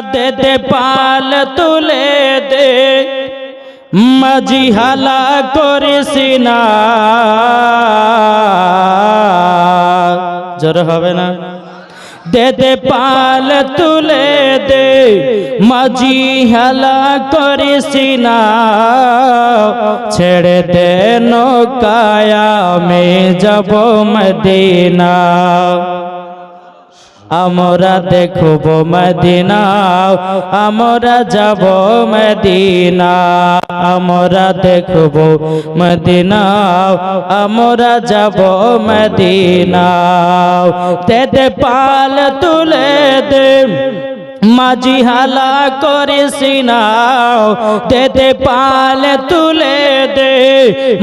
দে দে পাল তুলে দে। মাঝি হালা করিস না। জোর হবে না। দে দে পাল তুলে দে। মাঝি হালা করিস না। ছেড়ে দে নৌকায়া মে যাব মদিনা। আমরা দেখব মদিনা, আমরা যাব মদিনা, আমরা দেখব মদিনা, আমরা যাব মদিনা। তেতে পাল তুলে দে মাঝি হালা করিস না দে দে পাল তুলে দে।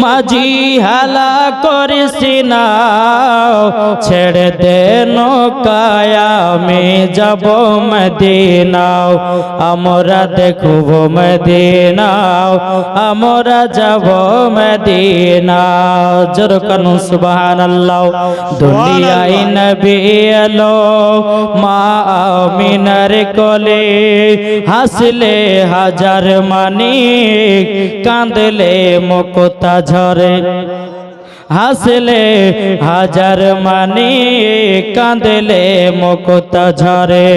মাঝি হালা করিস না ছেড়ে দে নৌকায়, আমি যাব মদিনাও। আমরা দেখব মদিনাও, আমরা যাব মদিনা জোর কানু সুবহানাল্লাহ। দুনিয়ায় নবী এলো, মা আমিনার কোলে হাসলে হাজার মানি কাঁদলে মুক্তা ঝরে। হাসলে হাজার মানি কাঁদলে মুক্তা ঝরে।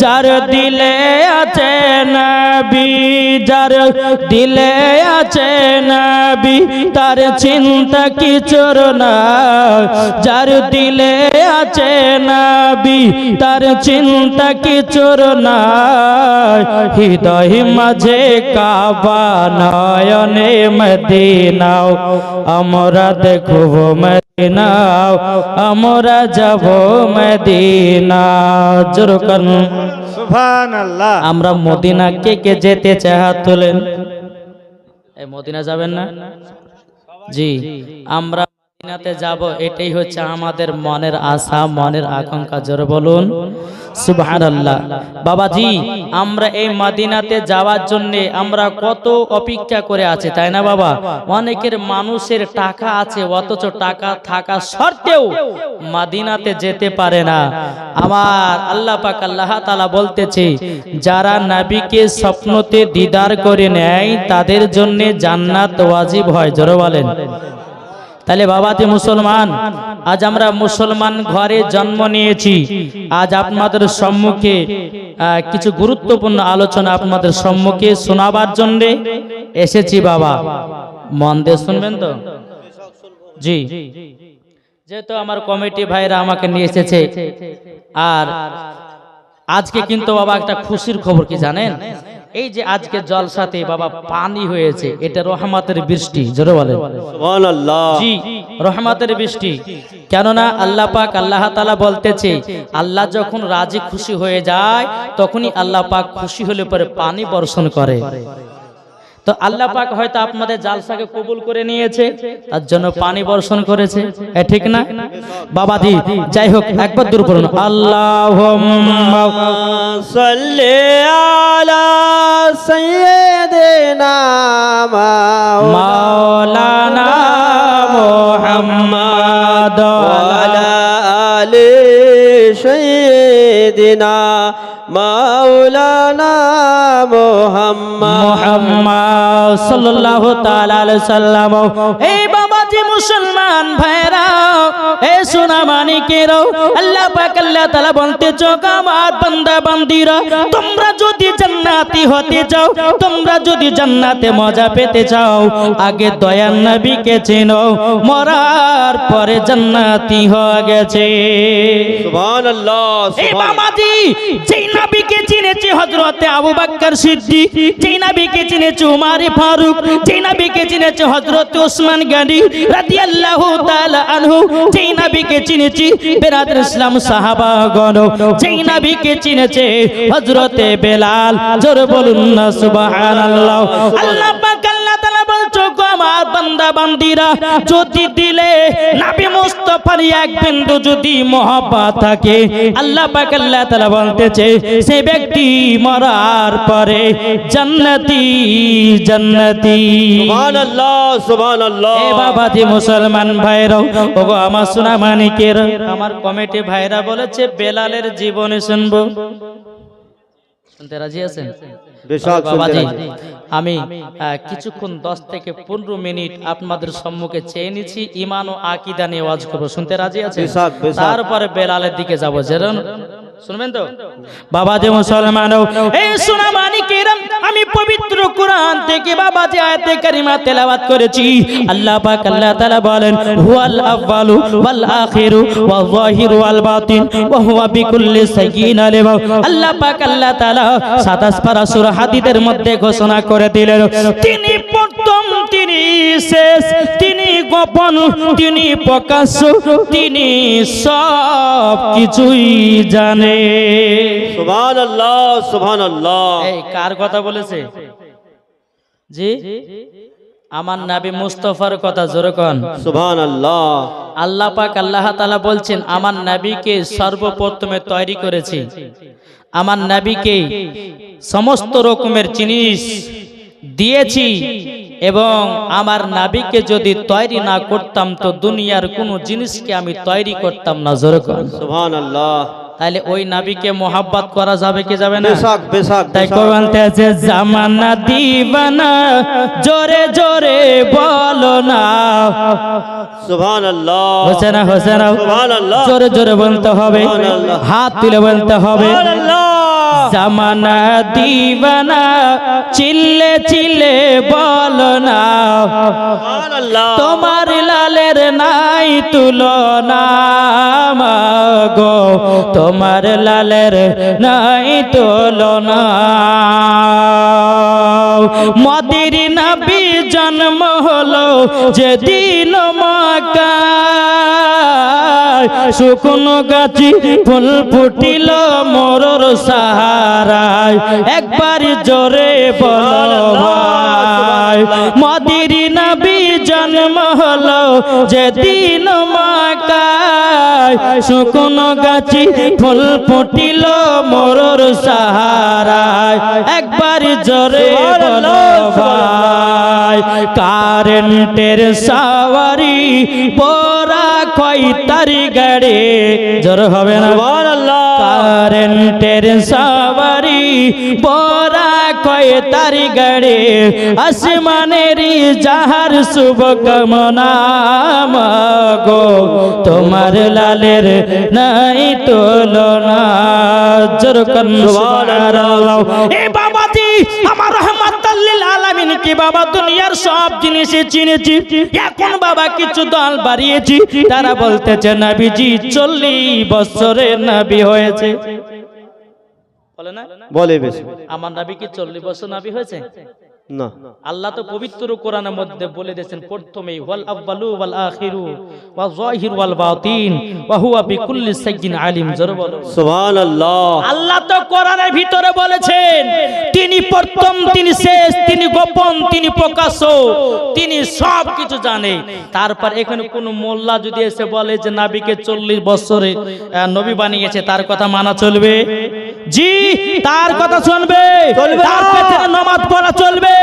যার দিলে আছে নবী, যার দিলে আছে নবী, তার চিন্তা কিচোর না। যার দিলে আছে নবী তার চিন্তা কিচোর না হৃদয় মাঝে কাবা নয়নে মদিনাও আমরা দেখব মদিনাও আমরা যাব মদিনা জোর করুন সুবহানাল্লাহ। আমরা মদিনা কে কে যেতে চাই হাত তোলেন। মদিনা যাবেন না? জি আমরা মদিনাতে যাব, এটাই হচ্ছে আমাদের মনের আশা, মনের আকাঙ্ক্ষা। জোরে বলুন, সুবহানাল্লাহ। বাবাজি, আমরা এই মদিনাতে যাওয়ার জন্য আমরা কত অপেক্ষা করে আছি, তাই না বাবা? অনেকের মানুষের টাকা আছে, অথচ টাকা থাকা সত্ত্বেও মদিনাতে যেতে পারে না। আমার আল্লাহ পাক আল্লাহ তাআলা বলতেছে, যারা নবীকে স্বপ্নতে দিদার করে নেয়, তাদের জন্য জান্নাত ওয়াজিব হয়। জোরে বলেন। তাহলে বাবাতে মুসলমান। আজ আমরা মুসলমান ঘরে জন্ম নিয়েছি। আজ আপনাদের সম্মুখে কিছু গুরুত্বপূর্ণ আলোচনা আপনাদের সম্মুখে শোনাবার জন্য এসেছি বাবা। মন দিয়ে শুনবেন তো? জি। যেহেতু আমার কমিটি ভাইরা আমাকে নিয়ে এসেছে। আর আজকে কিন্তু বাবা একটা খুশির খবর কি জানেন? এই যে আজকে জল সাথে বাবা পানি হয়েছে এটা রহমাতের বৃষ্টি জোরে বলেন। রহমাতের জি রহমতের বৃষ্টি। কেননা আল্লাহ পাক আল্লাহ তাআলা বলতেছে আল্লাহ যখন রাজি খুশি হয়ে যায় তখনই আল্লাহ পাক খুশি হলে পরে পানি বর্ষণ করে। তো আল্লাহ পাক হয়তো আপনাদের জালসাকে কবুল করে নিয়েছে, তার জন্য পানি বর্ষণ করেছে। এ ঠিক না? বাবাজি যাই হোক, একবার দূর করুন আল্লাহ মাওলানা মুহাম্মদ মোহাম্মদ। সাল্লাল্লাহু তাআলা আলাইহি সাল্লাম। এই বাবাজি মুসলমান ভাইরা এ সোনা মানিকেরও আল্লাহ পাক আল্লাহ তাআলা বলতে চোখ আমার বান্দা বান্দিরা তোমরা যদি জান্নাতি হতে চাও তোমরা যদি জান্নাতে মজা পেতে চাও আগে দয়ার নবীকে চেনো মরার পরে জান্নাতি হয়ে গেছে। সুবহানাল্লাহ এই বাবাজি যেই নবীকে চিনেছে হযরতে আবু বকর সিদ্দিক যেই নবীকে চিনেছে উমার ফারুক যেই নবীকে চিনেছে হযরত ওসমান গনি রাদিয়াল্লাহু তাআলা আনহু যেই নবীকে চিনেছে, বেরাদর ইসলাম সাহাবাগণ যেই নবীকে চিনেছে হযরতে বেলাল, জোর বলুন না সুবহানাল্লাহ। আল্লাহ গো আমার বান্দা বান্দিরা যদি দিলে নবী মুস্তাফার এক বিন্দু যদি মহব্বত থাকে আল্লাহ পাক আল্লাহ তাআলা বলতেছে সেই ব্যক্তি মরার পরে জান্নাতি জান্নাতি। সুবহানাল্লাহ সুবহানাল্লাহ। এ বাবাজি মুসলমান ভাইরাও ওগো আমার সোনা মানিকের আমার কমিটি ভাইরা বলেছে বেলালের জীবনে শুনব। শুনতে রাজি আছেন? শুনতে বাবাজি। আমি কিছুক্ষণ দশ থেকে পনেরো মিনিট আপনাদের সম্মুখে চেয়ে নিচ্ছি। ইমান ও আকিদা নিয়ে ওয়াজ করব শুনতে রাজি বেশক। তারপরে বেলালের দিকে যাব। যেরকম শুনবেন তো? বাবা যে মুসলমান এই সোনা মানিকেরাম আমি পবিত্র কোরআন থেকে বাবা যে আয়াতে কারিমা তেলাওয়াত করেছি। আল্লাহ পাক আল্লাহ তাআলা বলেন হুয়াল আউয়ালু ওয়াল আখিরু ওয়াল যাহিরু ওয়াল বাতিন ওয়া হুয়া বিকুল্লি শাইইন আলিম। আল্লাহ পাক আল্লাহ তাআলা 27 পারা সূরা হাদিদের মধ্যে ঘোষণা করে দিলেন তিনি প্রথম তিনি শেষ তিনি গোপন তিনি প্রকাশ তিনি সব কিছুই জানে। সুবহানাল্লাহ সুবহানাল্লাহ। এই কার কথা বলেছে? জি? আমার নাবি মুস্তফার কথা জোরে কন। সুবহানাল্লাহ। আল্লাহ পাক আল্লাহ তাআলা বলছেন আমার নাবিকে সর্বপ্রথমে তৈরি করেছি। আমার নাবিকে সমস্ত রকমের জিনিস দিয়েছি। এবং আমার নাবিকে যদি তৈরি না করতাম তো দুনিয়ার কোনো জিনিসকে আমি তৈরি করতাম না জোরে তাহলে ওই নাবিকে মোহাব্বত করা যাবে কি যাবে না? তাই জামানা দিবানা জোরে জোরে বলো না। সুবহানাল্লাহ। হোসেনা হোসেনা সুবহানাল্লাহ। জোরে জোরে বলতে হবে। হাত তুলে বলতে হবে। সুবহানাল্লাহ। জামানা দিবানা চিল্লে চিল্লে বলো না। তোমার লালের নাই তুলনা গো তোমার লালের নাই তুলনা। মদির নবী জন্ম হলো যেদিন মাকা শুকনো গাছি, ফুল ফুটিল মোরর সাহারায়। একবার জোরে বলো ভাই, মদির নবী জন্ম হলো যেদিন মাকায়। শুকনো গাছি, ফুল ফুটিল মোরর সাহারায়। একবার জোরে বলো ভাই, কারেন্টের সাওয়ারি পোরা কই তারি গাড়ি? জোর হবে না। কারেন্টের সাওয়ারি পোরা কই তারি গাড়ি? আসমানের জাহার শুভ কামনা গো তোমার লালের নাই তুলনা। জোর কর। বাবাজি আমার আলামিন কি বাবা দুনিয়ার সব জিনিসে চিনেছি? এখন বাবা কিছু দল বাড়িয়েছি। তারা বলতেছে নাবিজি চল্লিশ বছরের নাবি হয়েছে। বলে না? বলে বেশি। আমার নাবি কি চল্লিশ বছর নাবি হয়েছে? না। আল্লাহ তো পবিত্র কোরআনের মধ্যে বলে দিয়েছেন প্রথমেই ওয়াল আউয়ালু ওয়াল আখিরু ওয়া যাহির ওয়াল বাতিন ওয়া হুয়া বিকুল্লি শাইইন আলিম। জোরে বলো। সুবহানাল্লাহ। আল্লাহ তো কোরআনের ভিতরে বলেছেন তিনি প্রথম তিনি শেষ তিনি গোপন তিনি প্রকাশ্য তিনি সব কিছু জানে। তারপর এখানে কোন মোল্লা যদি এসে বলে যে নাবিকে চল্লিশ বছরে আহ, নবী বানিয়েছে তার কথা মানা চলবে? জি তার কথা শুনবে তার। পেছনে নামাজ পড়া চলবে।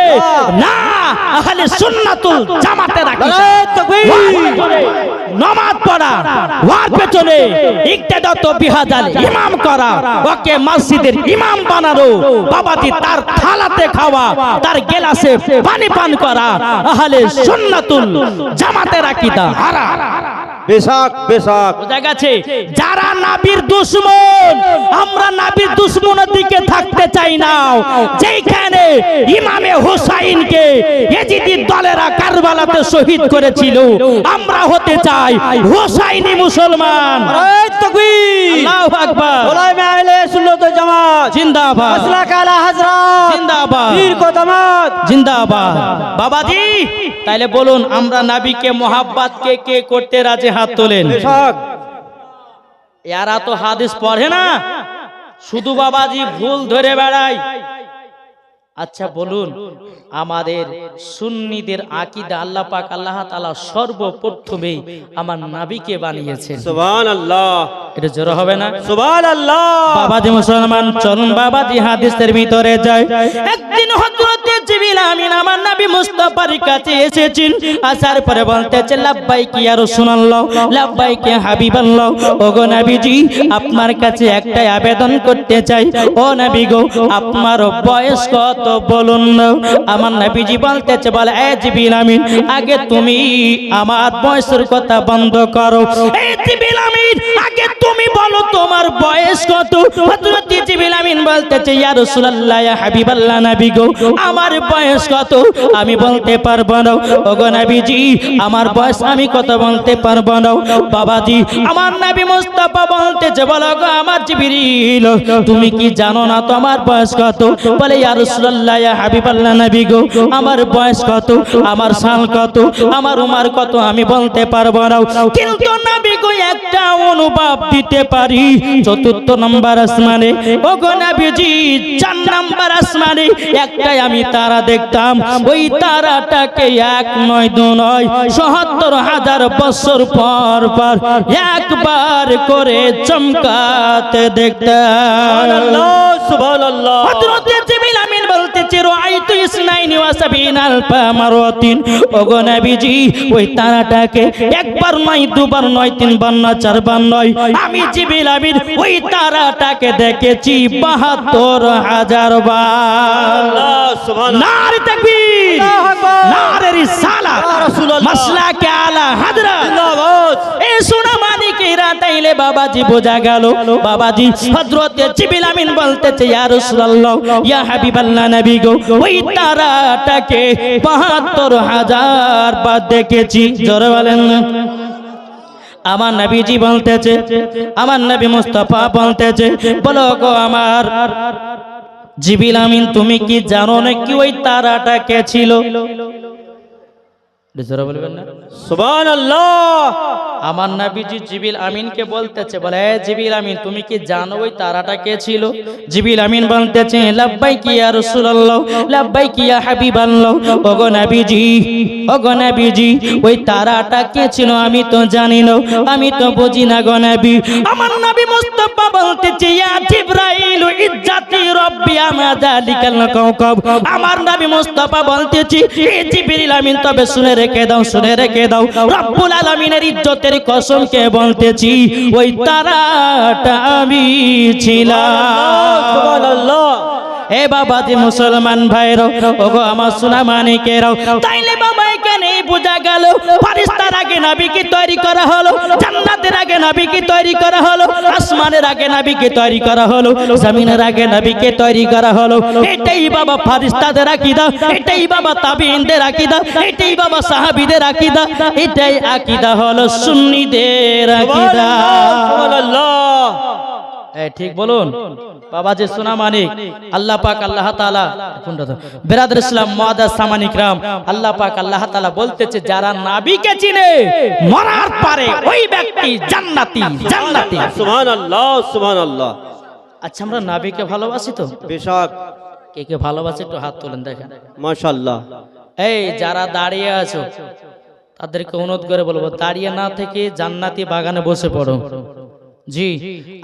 না। আহলে সুন্নাতুল জামাতে রাখি। নামাজ পড়া ওয়ার পেছনে ইকতেদাত বিহাজাল ইমাম করা ওকে মসজিদের ইমাম বানানো বাবাজি তার থালাতে খাওয়া তার গেলাসে পানি পান করা আহলে সুন্নাতুল জামাতের আকীদা হারা। বেশক বেশাক। বোঝা গেছে? যারা নাবির দুশ্মন আমরা নাবির দুশ্মনের দিকে থাকতে চাই না। যেখানে ইমামে হুসাইনকে এজিদির দলেরা কারবালাতে শহীদ করেছিল আমরা হতে চাই হুসাইনি মুসলমান। তাকবীর। আল্লাহু আকবার। ওলামা আহলে সুন্নাত ওয়াল জামাত। জিন্দাবাদ। মাসলাক আলা হযরত জিন্দাবাদ। পীর কদমাত। জিন্দাবাদ। বাবাজি তাইলে বলুন আমরা নাবিকে মোহাব্বত কে কে করতে রাজি হাত তোলেন? বেশক। এরা তো হাদিস পড়ে না। শুধু বাবাজি ভুল ধরে বেড়ায়। আচ্ছা বলুন আমাদের সুন্নিদের আকিদা আল্লাহ পাক আল্লাহ তালা সর্বপ্রথমে আমার নাবিকে বানিয়েছেন। সুবহান আল্লাহ এটা জোর হবে না? সুবহান আল্লাহ বাবাজি মুসলমান চলুন বাবাজি হাদিসের ভিতরে যায় একদিন হযরতে কাছে এসেছেন। পরে বলতেছে ওগো নবীজি, আপনার কাছে একটাই আবেদন করতে চাই। ও নবী গো, আপনার বয়স কত বলুন না। আমার নবীজি বলতেছে, বলে, এ জিবরিল আমিন, আগে তুমি আমার বয়সের কথা বন্ধ করো। তুমি বলো, তোমার বয়স কত? হযরত জিবরিল আমিন বলতেছে, ইয়া রাসূলুল্লাহ, ইয়া হাবিবাল্লাহ নবী গো, আমার বয়স কত? আমি বলতে পারব না। ওগো নবীজি, আমার বয়স আমি কত বলতে পারব না। বাবাজি, আমার নবী মুস্তাফা বলতেছে, বলো গো আমার জিবরিল, তুমি কি জানো না তোমার বয়স কত? বলে, ইয়া রাসূলুল্লাহ, ইয়া হাবিবাল্লাহ নবী গো, আমার বয়স কত? আমার সাল কত? আমার উমার কত? আমি বলতে পারব না। কিন্তু নবী গো, একটা অনুভব দিতে পারি চতুর্থ নম্বর আসমানে। ও গো নবীজি চার নম্বর আসমানে। একটাই আমি তারা দেখতাম। ওই তারাটাকে এক নয় দু নয় সহত্তর হাজার বছর পর পর একবার করে চমকাতে দেখতাম। আল্লাহ সুবহান আল্লাহ হযরতে মারাতিন ওগো নবীজি ওই তারাটাকে একবার নয় দুবার নয় তিনবার নয় চারবার নয়। আমি জিবরিল আমিন ওই তারাটাকে দেখেছি 72 হাজার বার। নারে তাকবীর নারে আলা সোনা মানিকেরা বাবাজি বোঝা গেল। বাবাজি হযরতে জিবরিল আমিন বলতেছে, ইয়া রাসূলুল্লাহ, ইয়া হাবিবাল্লাহ নবী গো, ওই তারাটাকে 72000 বার দেখেছি। জোরে বলেন আমার নবীজি বলতেছে, আমার নবী মুস্তাফা বলতেছে, বলো গো আমার জিবিল আমিন, তুমি কি জানো না কি ওই তারাটা কে ছিল? জোরে বলবেন না? সুবহান আমার নাবিজি জিবিল আমিনকে বলতেছে বলে জিবিল আমিন তুমি কি জানো ওই তারাটা কে ছিল? জিবিল আমিন বলতেছে লাব্বাই কি ইয়া রাসূলুল্লাহ লাব্বাই কি ইয়া হাবিবাল্লাহ ওগো নাবিজি ওগো নাবিজি ওই তারাটা কে ছিল আমি তো জানি না আমি তো বুঝি না গো নবী। আমার নবী মুস্তাফা বলতেছে ইয়া জিবরাইল ইজ্জাতি রব্বি আমা যালিকাল কাওকাব আমার নবী মুস্তাফা বলতেছি এ জিবরিল আমিন তবে শুনে রেখে দাও শুনে রেখে দাও। রব্বুল আলামিনের ইজ্জতের কসম কে বলতেছি ওই তারাটা আমি ছিলাম। এ বাবা মুসলমান ভাইরাও ওগো আমার সোনা মানিকেরাও তাইলে বাবা বোঝা গেল ফারিস্তার আগে নবীকে তৈরি করা হলো, জান্নাতের আগে নবীকে তৈরি করা হলো, আসমানের আগে নবীকে তৈরি করা হলো, জমিনের আগে নবীকে তৈরি করা হলো। এটাই বাবা ফারিস্তাদের আকীদা, এটাই বাবা তাবিইনদের আকীদা, এটাই বাবা সাহাবীদের আকীদা, এটাই আকীদা হলো সুন্নিদের আকীদা। আল্লাহ সুবহান আল্লাহ এই ঠিক বলুন। বাবা যে সোনা মানিক আল্লাহ পাক আল্লাহ তাআলা? বেরাদর ইসলাম মুআদ্দাস সামানিক রাম আল্লাহ পাক আল্লাহ তাআলা বলতেছে যারা নাবিকে চিনে মরার পারে ওই ব্যক্তি জান্নাতি জান্নাতি। সুবহান আল্লাহ সুবহান আল্লাহ আচ্ছা আমরা নাবিকে ভালোবাসি তো? বেশক। কে কে ভালোবাসে একটু হাত তোলেন দেখেন। মাশাআল্লাহ। এই যারা দাঁড়িয়ে আছো তাদেরকে অনুরোধ করে বলব দাঁড়িয়ে না থেকে জান্নাতি বাগানে বসে পড়ো। জি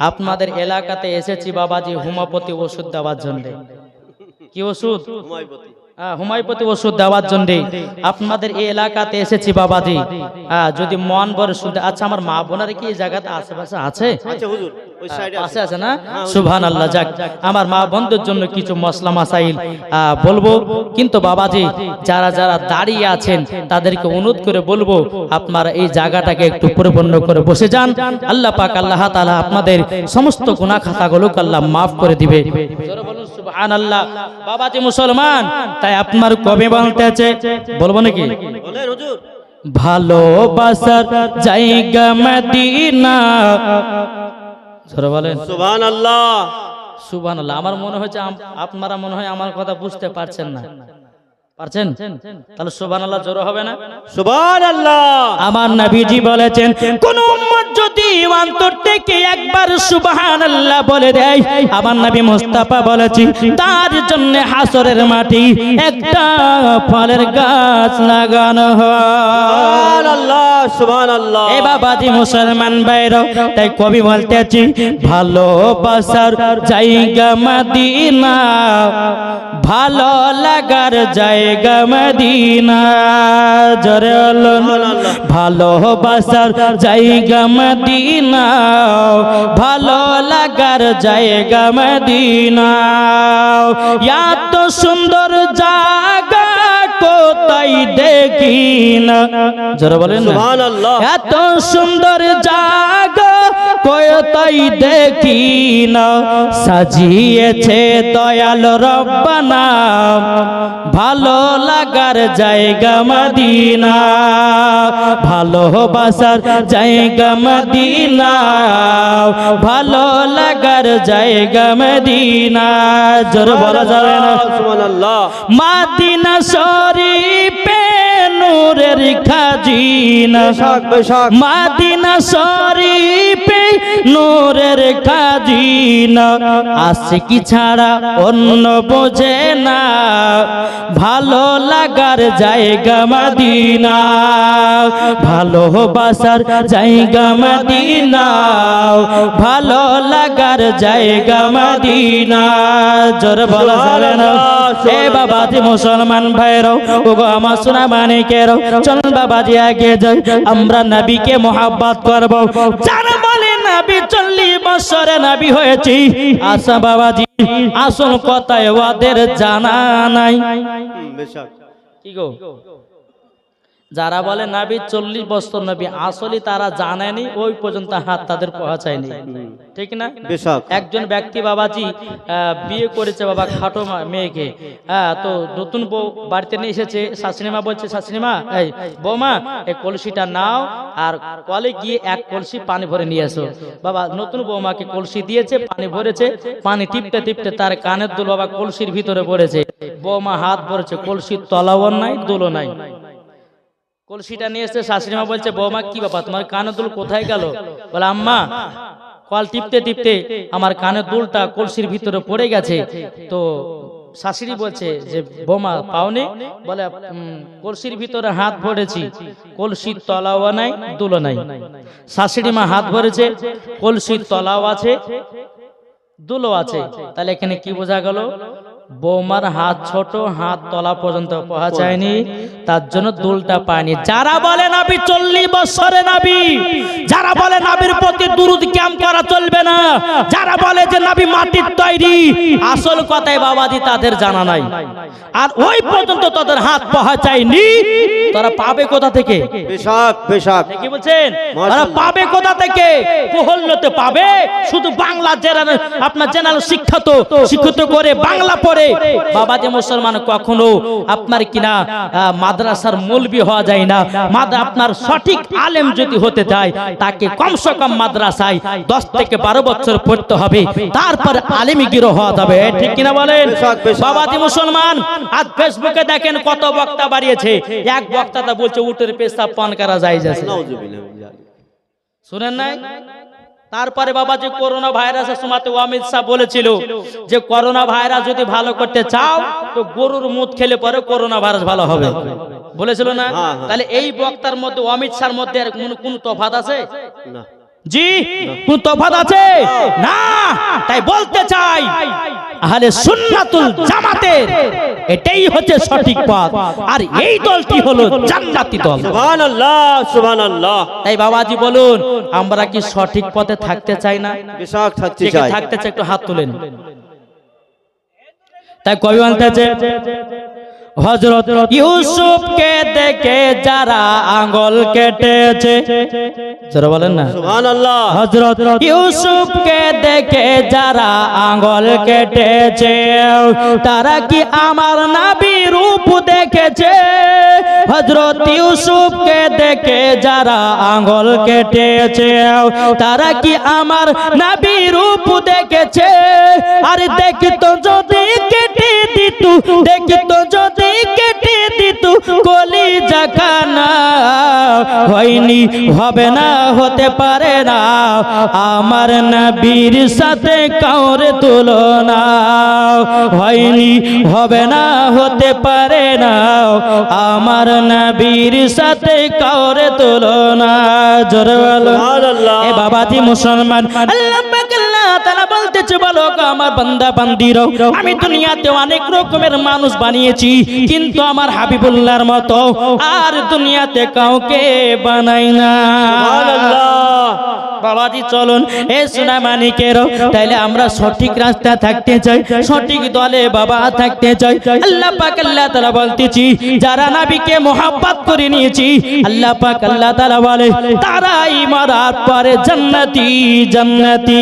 আপনাদের এলাকাতে এসেছি বাবাজি হোমিওপ্যাথি ওষুধ দেওয়ার জন্য। কি ওষুধ? হুমায়ুপতি হ্যাঁ, ওষুধ দেওয়ার জন্য। আপনাদের এই এলাকাতে এসেছি বাবাজি। হ্যাঁ, যদি মন বড় শুনতে আচ্ছা আমার মা বোনার কি এই জায়গাতে আশেপাশে আছে? আচ্ছা হুজুর। পাশে আছে। না? সুবহান আল্লাহ যাক আমার মা বন্ধুর জন্য কিছু মশলা মাসাইল বলব। কিন্তু বাবাজি যারা যারা দাঁড়িয়ে আছেন তাদেরকে অনুরোধ করে বলব আপনারা এই জায়গাটাকে একটু পরিপূর্ণ করে বসে যান। আল্লাহ পাক আল্লাহ তাআলা আপনাদের সমস্ত গুনাহ খাতাগুলোকে আল্লাহ মাফ করে দিবে। জোরে বলুন সুবহানাল্লাহ। বাবাজি মুসলমান তাই আপনার কবে বলতেছে বলব নাকি? বলেন হুজুর। ভালোবাসার জায়গা মদিনা। জোরে বলেন। সুবহান আল্লাহ সুবহানাল্লাহ আমার মনে আম- আপনারা মনে হয় আমার কথা বুঝতে পারছেন না। পারছেন? তাহলে সুবহানাল্লাহ জোর হবে না? সুবহানাল্লাহ। আমার নবীজি বলেছেন কোন উম্মত যদি অন্তর থেকে একবার সুবহানাল্লাহ বলে দেয় আমার নবী মুস্তাফা বলেছি তার জন্য হাসরের মাটি একটা ফলের গাছ লাগানো হয়। সুবহানাল্লাহ। এ বাবাজি মুসলমান বাইর তাই কবি বলতেছি ভালোবাসার জায়গা মদিনা ভালো লাগার জায়গা মদিনা। জরে ভালোবাসার জায়গা মদিনা ভালো লাগার জায়গা মদিনা। এত সুন্দর জায়গা কোথায় দেখি না। যারা বলেন সুবহানাল্লাহ। এত সুন্দর জাগা কোথায় দেখি না সাজিয়েছে দয়াল রব্বানা ভালো লাগার জায়গা মদিনা ভালোবাসার জায়গা মদিনা ভালো লাগার জায়গা মদিনা জোর বলা যাবে না। মাদিনা শরীফে নূরের খাজিনা মাদিনা শরীফে নূরের খাজিনা। আশিকি ছাড়া অন্য বোঝে না। ভালো লাগার জায়গা মদিনা। ভালোবাসার জায়গা মদিনা। ভালো লাগার জায়গা মদিনা। জোর বলা এ বাবাজি মুসলমান ভাইরাও ওগো আমার সোনা মানিকেরও চল বাবাজি আগে যাই আমরা নবীকে মোহাব্বত করব। জানা বলে নবী চল্লিশ বছরে নাবি হয়েছি। আশা বাবাজি আসল কথায় ওদের জানা নাই। কি গো? যারা বলে নাবি চল্লিশ বছর নবী আসলে তারা জানেনি ওই পর্যন্ত হাত তাদের পৌঁছায়নি। ঠিক না? একজন ব্যক্তি বাবাজি বিয়ে করেছে বাবা খাটো মেয়েকে। হ্যাঁ তো নতুন বউ বাড়িতে নিয়ে এসেছে শাশুড়িমা বলছে শাশুড়িমা এই বৌমা এই কলসিটা নাও আর কলে গিয়ে এক কলসি পানি ভরে নিয়ে এসো। বাবা নতুন বৌমাকে কলসি দিয়েছে পানি ভরেছে পানি টিপতে টিপতে তার কানের দুল বাবা কলসির ভিতরে পড়েছে। বৌমা হাত ভরেছে কলসির তলাও নাই দুলো নাই। কলসিটা নিয়ে এসে শাশুড়িমা বলছে, বৌমা, কি বাবা তোমার কানের দুল কোথায় গেল? বলে, আম্মা, কল টিপতে টিপতে আমার কানের দুলটা কলসির ভিতরে পড়ে গেছে। তো শাশুড়ি বলছে যে, বোমা, পাওনি? বলে কলসির ভিতরে হাত ভরেছি, কলসির তলাও নাই দুলো নাই। শাশুড়ি মা হাত ভরেছে, কলসির তলাও আছে দুলো আছে। তাহলে এখানে কি বোঝা গেল? বৌমার হাত ছোট হাত তলা পর্যন্ত পৌঁছায়নি তার জন্য দুলটা পায়নি। যারা বলে নাবি চল্লিশ বছরে নাবি যারা বলে নাবির প্রতি দুরুদ ক্যাম্প করা চলবে না যারা বলে যে নাবি মাটির তৈরি আসল কথাই বাবাজি তাদের জানা নাই। আর ওই পর্যন্ত তাদের হাত পৌঁছায়নি তারা পাবে কোথা থেকে? বেশাক বেশাক। কি বলছেন? তারা পাবে কোথা থেকে? কোহল্যতে পাবে। শুধু বাংলা জেনারেল আপনার জেনারেল শিক্ষিত শিক্ষিত করে বাংলা পড়ে বাবা যে মুসলমান কখনো আপনার কিনা মাদ্রাসার মৌলবি হওয়া যায় না মাদ্রা আপনার সঠিক আলেম যদি হতে চায় তাকে কমসে কম মাদ্রাসায় দশ থেকে বারো বছর পড়তে হবে তারপর আলেমি গিরো হওয়া যাবে ঠিক কিনা বলেন। বাবাজি মুসলমান আজ ফেসবুকে দেখেন কত বক্তা বাড়িয়েছে এক বক্তাটা বলছে উটের পেশাব পান করা যায় যাচ্ছে। শুনেন নাই তারপরে বাবা যে করোনা ভাইরাসের সময় অমিত শাহ বলেছিল যে করোনা ভাইরাস যদি ভালো করতে চাও তো গরুর মুখ খেলে পরে করোনা ভাইরাস ভালো হবে। বলেছিল না? হ্যাঁ, হ্যাঁ। তাহলে এই বক্তার মধ্যে অমিত শাহর মধ্যে আর কোন কোন তফাত আছে? না। জি কোন তফাত আছে? না তাই বলতে চাই আহলে সুন্নাতুল জামাতের এটাই হচ্ছে সঠিক পথ। আর এই দলটি হলো জান্নাতি দল। সুবহানাল্লাহ সুবহানাল্লাহ। তাই বাবাজি বলুন আমরা কি সঠিক পথে থাকতে চাই না? বেশাক থাকতে চাই। থাকতে চাই একটু হাত তুলেন। তাই কবি বলতেছে হজরত ইউসুফকে দেখে যারা আঙ্গল কেটেছে। যারা বলেন না। হজরত ইউসুফকে দেখে যারা আঙ্গল কেটেছে তারা কি আমার নাবি রূপ দেখেছে? হজরত ইউসুফকে দেখে যারা আঙ্গল কেটেছে তারা কি আমার নাবি রূপ দেখেছে? আর দেখতো যদি কেটে দিত দেখতো যদি কেটে কলি জাকানা হয়নি হবে না হতে পারে না। আমার নবীর সাথে কাউরে তুলনা। হয়নি হবে না হতে পারে না। আমার নবীর সাথে কাউরে তুলনা। জোরে বলো। এ বাবাজি মুসলমান। আল্লাহ আল্লাহ তাআলা বলতেছে বলো আমার বান্দা বান্দিরও আমি দুনিয়াতে অনেক রকমের মানুষ বানিয়েছি কিন্তু আমার হাবিবুল্লাহর মতো আর দুনিয়াতে কাউকে বানাই না। বাবাজি চলুন এ সোনা তাইলে আমরা সঠিক রাস্তা থাকতে চাই সঠিক দলে বাবা থাকতে চাই। আল্লাহ পাক আল্লাহ তাআলা বলতেছি যারা নবীকে মোহাব্বত করে নিয়েছি আল্লাহ পাক আল্লাহ তাআলা বলে তারাই মরার পরে জান্নাতি জান্নাতি।